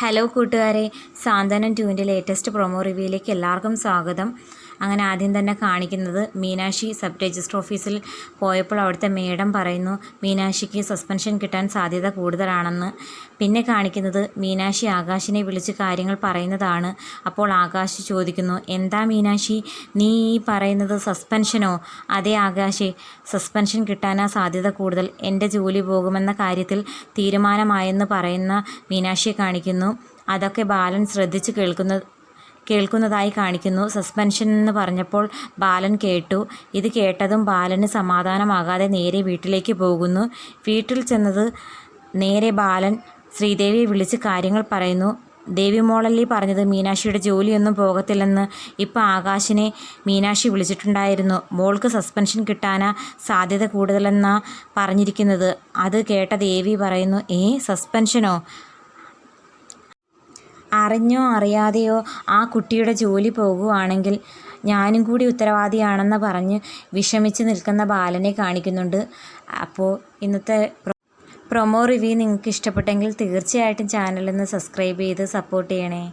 Hello കൂട്ടുകാരെ സാന്ത്വനം ടുവിന്റെ latest promo റിവ്യൂയിലേക്ക് എല്ലാവർക്കും സ്വാഗതം. അങ്ങനെ ആദ്യം തന്നെ കാണിക്കുന്നത് മീനാക്ഷി സബ് രജിസ്റ്റർ ഓഫീസിൽ പോയപ്പോൾ അവിടുത്തെ മേഡം പറയുന്നു മീനാക്ഷിക്ക് സസ്പെൻഷൻ കിട്ടാൻ സാധ്യത കൂടുതലാണെന്ന്. പിന്നെ കാണിക്കുന്നത് മീനാക്ഷി ആകാശിനെ വിളിച്ച് കാര്യങ്ങൾ പറയുന്നതാണ്. അപ്പോൾ ആകാശ് ചോദിക്കുന്നു എന്താ മീനാക്ഷി നീ ഈ പറയുന്നത് സസ്പെൻഷനോ അതേ ആകാശെ സസ്പെൻഷൻ കിട്ടാനാ സാധ്യത കൂടുതൽ. എന്റെ ജോലി പോകുമെന്ന കാര്യത്തിൽ തീരുമാനമായെന്ന് പറയുന്ന മീനാക്ഷിയെ കാണിക്കുന്നു. അതൊക്കെ ബാലൻ ശ്രദ്ധിച്ച് കേൾക്കുന്ന കേൾക്കുന്നതായി കാണിക്കുന്നു. സസ്പെൻഷൻ എന്ന് പറഞ്ഞപ്പോൾ ബാലൻ കേട്ടു. ഇത് കേട്ടതും ബാലന് സമാധാനമാകാതെ നേരെ വീട്ടിലേക്ക് പോകുന്നു. വീട്ടിൽ ചെന്നത് നേരെ ബാലൻ ശ്രീദേവിയെ വിളിച്ച് കാര്യങ്ങൾ പറയുന്നു. ദേവി മോളല്ലി പറഞ്ഞത്? മീനാക്ഷിയുടെ ജോലിയൊന്നും പോകത്തില്ലെന്ന്. ഇപ്പം ആകാശിനെ മീനാക്ഷി വിളിച്ചിട്ടുണ്ടായിരുന്നു. മോൾക്ക് സസ്പെൻഷൻ കിട്ടാനാ സാധ്യത കൂടുതലെന്നാ പറഞ്ഞിരിക്കുന്നത്. അത് കേട്ട ദേവി പറയുന്നു ഏ സസ്പെൻഷനോ? അറിഞ്ഞോ അറിയാതെയോ ആ കുട്ടിയുടെ ജോലി പോകുവാണെങ്കിൽ ഞാനും കൂടി ഉത്തരവാദിയാണെന്ന് പറഞ്ഞ് വിഷമിച്ച് നിൽക്കുന്ന ബാലനെ കാണിക്കുന്നുണ്ട്. അപ്പോൾ ഇന്നത്തെ പ്രൊമോ റിവ്യൂ നിങ്ങൾക്ക് ഇഷ്ടപ്പെട്ടെങ്കിൽ തീർച്ചയായിട്ടും ചാനലൊന്ന് സബ്സ്ക്രൈബ് ചെയ്ത് സപ്പോർട്ട് ചെയ്യണേ.